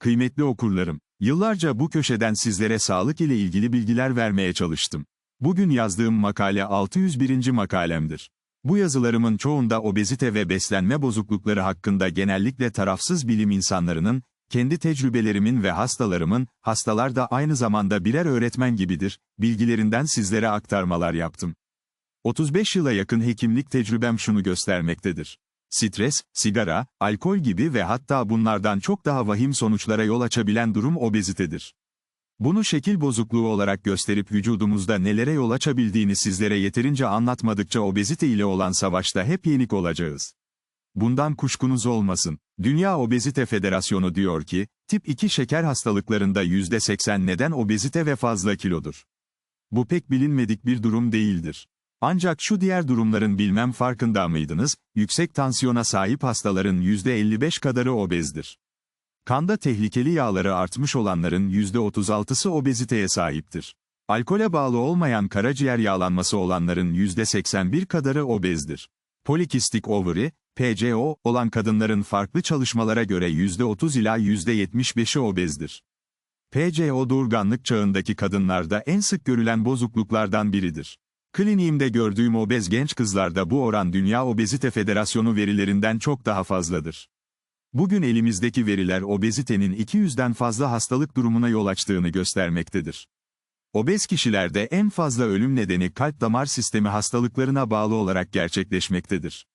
Kıymetli okurlarım, yıllarca bu köşeden sizlere sağlık ile ilgili bilgiler vermeye çalıştım. Bugün yazdığım makale 601. makalemdir. Bu yazılarımın çoğunda obezite ve beslenme bozuklukları hakkında genellikle tarafsız bilim insanlarının, kendi tecrübelerimin ve hastalarımın, hastalar da aynı zamanda birer öğretmen gibidir, bilgilerinden sizlere aktarmalar yaptım. 35 yıla yakın hekimlik tecrübem şunu göstermektedir. Stres, sigara, alkol gibi ve hatta bunlardan çok daha vahim sonuçlara yol açabilen durum obezitedir. Bunu şekil bozukluğu olarak gösterip vücudumuzda nelere yol açabildiğini sizlere yeterince anlatmadıkça obezite ile olan savaşta hep yenik olacağız. Bundan kuşkunuz olmasın. Dünya Obezite Federasyonu diyor ki, tip 2 şeker hastalıklarında %80 neden obezite ve fazla kilodur. Bu pek bilinmedik bir durum değildir. Ancak şu diğer durumların bilmem farkında mıydınız, yüksek tansiyona sahip hastaların %55 kadarı obezdir. Kanda tehlikeli yağları artmış olanların %36'sı obeziteye sahiptir. Alkole bağlı olmayan karaciğer yağlanması olanların %81 kadarı obezdir. Polikistik ovary, PCO, olan kadınların farklı çalışmalara göre %30 ila %75'i obezdir. PCO durganlık çağındaki kadınlarda en sık görülen bozukluklardan biridir. Kliniğimde gördüğüm obez genç kızlarda bu oran Dünya Obezite Federasyonu verilerinden çok daha fazladır. Bugün elimizdeki veriler obezitenin 200'den fazla hastalık durumuna yol açtığını göstermektedir. Obez kişilerde en fazla ölüm nedeni kalp damar sistemi hastalıklarına bağlı olarak gerçekleşmektedir.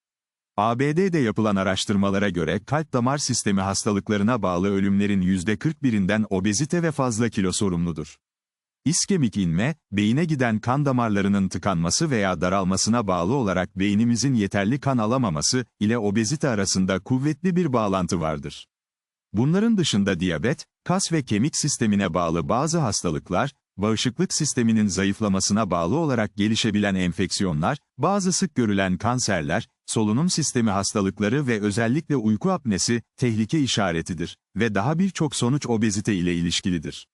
ABD'de yapılan araştırmalara göre kalp damar sistemi hastalıklarına bağlı ölümlerin %41'inden obezite ve fazla kilo sorumludur. İskemik inme, beyine giden kan damarlarının tıkanması veya daralmasına bağlı olarak beynimizin yeterli kan alamaması ile obezite arasında kuvvetli bir bağlantı vardır. Bunların dışında diyabet, kas ve kemik sistemine bağlı bazı hastalıklar, bağışıklık sisteminin zayıflamasına bağlı olarak gelişebilen enfeksiyonlar, bazı sık görülen kanserler, solunum sistemi hastalıkları ve özellikle uyku apnesi, tehlike işaretidir ve daha birçok sonuç obezite ile ilişkilidir.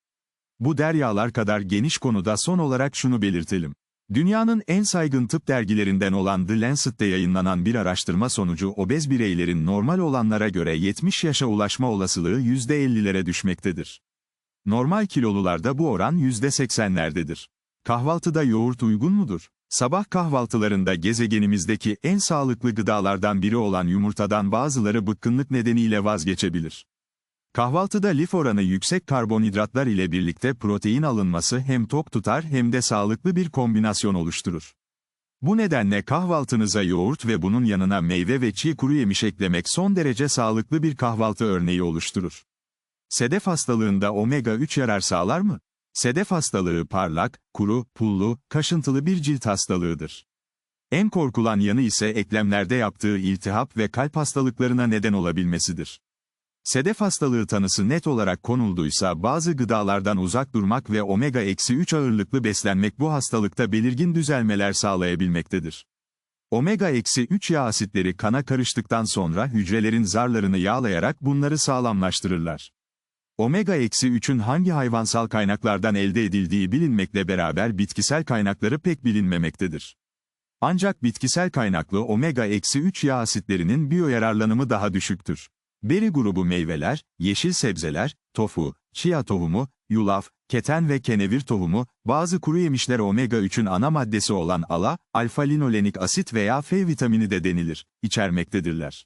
Bu deryalar kadar geniş konuda son olarak şunu belirtelim. Dünyanın en saygın tıp dergilerinden olan The Lancet'te yayınlanan bir araştırma sonucu obez bireylerin normal olanlara göre 70 yaşa ulaşma olasılığı %50'lere düşmektedir. Normal kilolularda bu oran %80'lerdedir. Kahvaltıda yoğurt uygun mudur? Sabah kahvaltılarında gezegenimizdeki en sağlıklı gıdalardan biri olan yumurtadan bazıları bıkkınlık nedeniyle vazgeçebilir. Kahvaltıda lif oranı yüksek karbonhidratlar ile birlikte protein alınması hem tok tutar hem de sağlıklı bir kombinasyon oluşturur. Bu nedenle kahvaltınıza yoğurt ve bunun yanına meyve ve çiğ kuru yemiş eklemek son derece sağlıklı bir kahvaltı örneği oluşturur. Sedef hastalığında omega 3 yarar sağlar mı? Sedef hastalığı parlak, kuru, pullu, kaşıntılı bir cilt hastalığıdır. En korkulan yanı ise eklemlerde yaptığı iltihap ve kalp hastalıklarına neden olabilmesidir. Sedef hastalığı tanısı net olarak konulduysa bazı gıdalardan uzak durmak ve omega-3 ağırlıklı beslenmek bu hastalıkta belirgin düzelmeler sağlayabilmektedir. Omega-3 yağ asitleri kana karıştıktan sonra hücrelerin zarlarını yağlayarak bunları sağlamlaştırırlar. Omega-3'ün hangi hayvansal kaynaklardan elde edildiği bilinmekle beraber bitkisel kaynakları pek bilinmemektedir. Ancak bitkisel kaynaklı omega-3 yağ asitlerinin biyoyararlanımı daha düşüktür. Beri grubu meyveler, yeşil sebzeler, tofu, chia tohumu, yulaf, keten ve kenevir tohumu, bazı kuru yemişler omega-3'ün ana maddesi olan ala, alfa-linolenik asit veya F vitamini de denilir, içermektedirler.